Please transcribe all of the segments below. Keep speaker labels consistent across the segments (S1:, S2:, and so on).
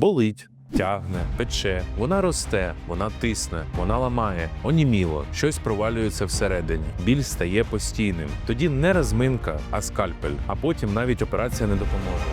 S1: Болить. Тягне, пече, вона росте, вона тисне, вона ламає, оніміло, щось провалюється всередині. Біль стає постійним. Тоді не розминка, а скальпель, а потім навіть операція не допоможе.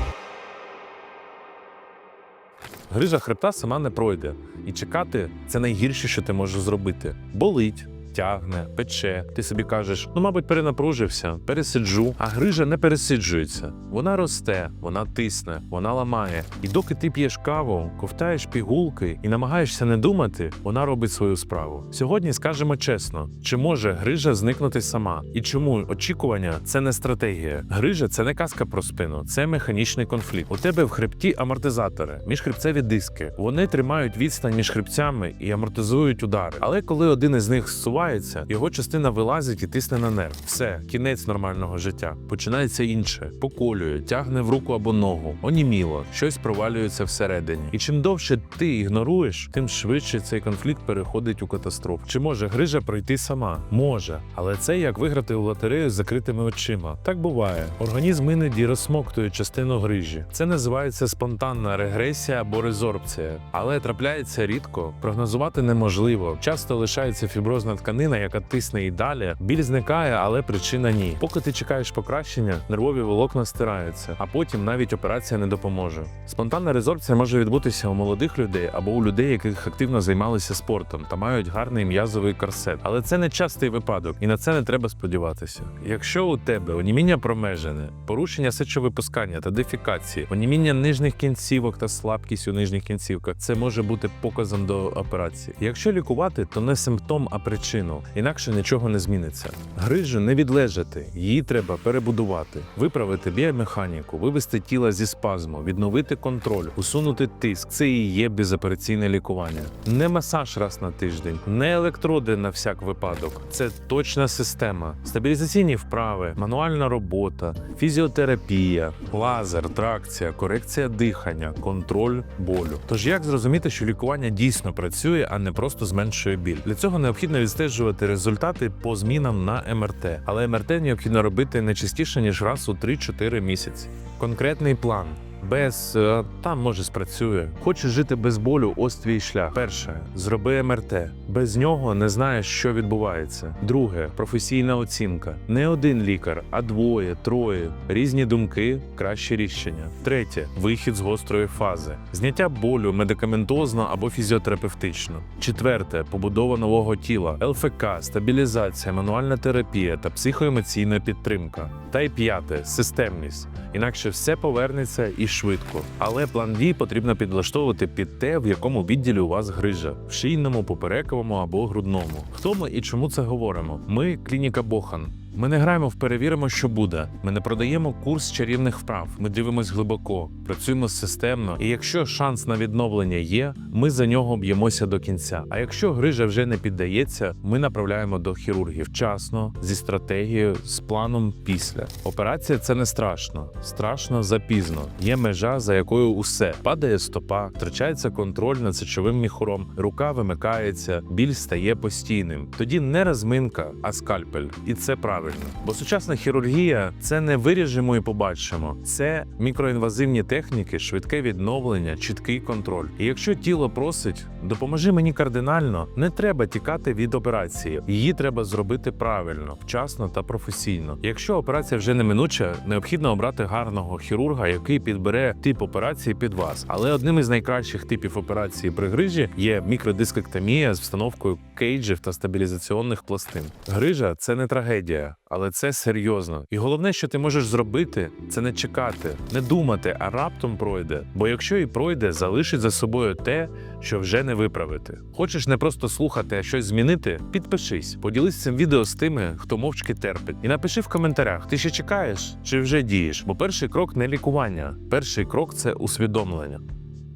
S1: Грижа хребта сама не пройде, і чекати це найгірше, що ти можеш зробити. Болить. Тягне, пече. Ти собі кажеш, ну, мабуть, перенапружився, пересиджу. А грижа не пересиджується. Вона росте, вона тисне, вона ламає. І доки ти п'єш каву, ковтаєш пігулки і намагаєшся не думати, вона робить свою справу. Сьогодні скажемо чесно, чи може грижа зникнути сама? І чому очікування це не стратегія? Грижа це не казка про спину, це механічний конфлікт. У тебе в хребті амортизатори, міжхребцеві диски. Вони тримають відстань між хребцями і амортизують удари. Але коли один із них зсувається, його частина вилазить і тисне на нерв. Все, кінець нормального життя. Починається інше, поколює, тягне в руку або ногу, оніміло, щось провалюється всередині. І чим довше ти ігноруєш, тим швидше цей конфлікт переходить у катастрофу. Чи може грижа пройти сама? Може, але це як виграти у лотерею з закритими очима. Так буває. Організм іноді розсмоктує частину грижі. Це називається спонтанна регресія або резорбція. Але трапляється рідко, прогнозувати неможливо. Часто лишається фіброзна тканина, яка тисне і далі. Біль зникає, але причина ні. Поки ти чекаєш покращення, нервові волокна стираються, а потім навіть операція не допоможе. Спонтанна резорбція може відбутися у молодих людей або у людей, яких активно займалися спортом та мають гарний м'язовий корсет. Але це не частий випадок, і на це не треба сподіватися. Якщо у тебе оніміння промежене, порушення сечовипускання та дефікації, оніміння нижніх кінцівок та слабкість у нижніх кінцівках, це може бути показом до операції. Якщо лікувати, то не симптом, а причину, інакше нічого не зміниться. Грижу не відлежати, її треба перебудувати, виправити біомеханіку, вивести тіло зі спазму, відновити контроль, усунути тиск. Це і є безопераційне лікування. Не масаж раз на тиждень, не електроди на всяк випадок. Це точна система, стабілізаційні вправи, мануальна робота, фізіотерапія, лазер, тракція, корекція дихання, контроль болю. Тож як зрозуміти, що лікування дійсно працює, а не просто зменшує біль? Для цього необхідно відстежувати результати по змінам на МРТ, але МРТ необхідно робити не частіше ніж раз у 3-4 місяці. Конкретний план. Без е, там може спрацює. Хочеш жити без болю, ось твій шлях. Перше, зроби МРТ. Без нього не знаєш, що відбувається. Друге професійна оцінка. Не один лікар, а двоє, троє. Різні думки, краще рішення. Третє вихід з гострої фази. Зняття болю медикаментозно або фізіотерапевтично. Четверте побудова нового тіла, ЛФК, стабілізація, мануальна терапія та психоемоційна підтримка. Та й п'яте системність. Інакше все повернеться і швидко. Але план дій потрібно підлаштовувати під те, в якому відділі у вас грижа в шийному, поперековому або грудному. Хто ми і чому це говоримо? Ми клініка Бохан. Ми не граємо в перевіримо, що буде. Ми не продаємо курс чарівних вправ. Ми дивимось глибоко, працюємо системно. І якщо шанс на відновлення є, ми за нього б'ємося до кінця. А якщо грижа вже не піддається, ми направляємо до хірургів вчасно, зі стратегією, з планом після. Операція це не страшно. Страшно запізно. Є межа, за якою усе падає стопа, втрачається контроль над сечовим міхуром, рука вимикається, біль стає постійним. Тоді не розминка, а скальпель. І це правильно. Бо сучасна хірургія це не виріжемо і побачимо. Це мікроінвазивні техніки, швидке відновлення, чіткий контроль. І якщо тіло просить, допоможи мені кардинально, не треба тікати від операції. Її треба зробити правильно, вчасно та професійно. Якщо операція вже неминуча, необхідно обрати гарного хірурга, який підбере тип операції під вас. Але одним із найкращих типів операції при грижі є мікродискектомія з встановкою кейджів та стабілізаційних пластин. Грижа це не трагедія, але це серйозно. І головне, що ти можеш зробити, це не чекати, не думати, а раптом пройде. Бо якщо і пройде, залишить за собою те, що вже не виправити. Хочеш не просто слухати, а щось змінити? Підпишись, поділись цим відео з тими, хто мовчки терпить, і напиши в коментарях, ти ще чекаєш чи вже дієш? Бо перший крок не лікування, перший крок це усвідомлення.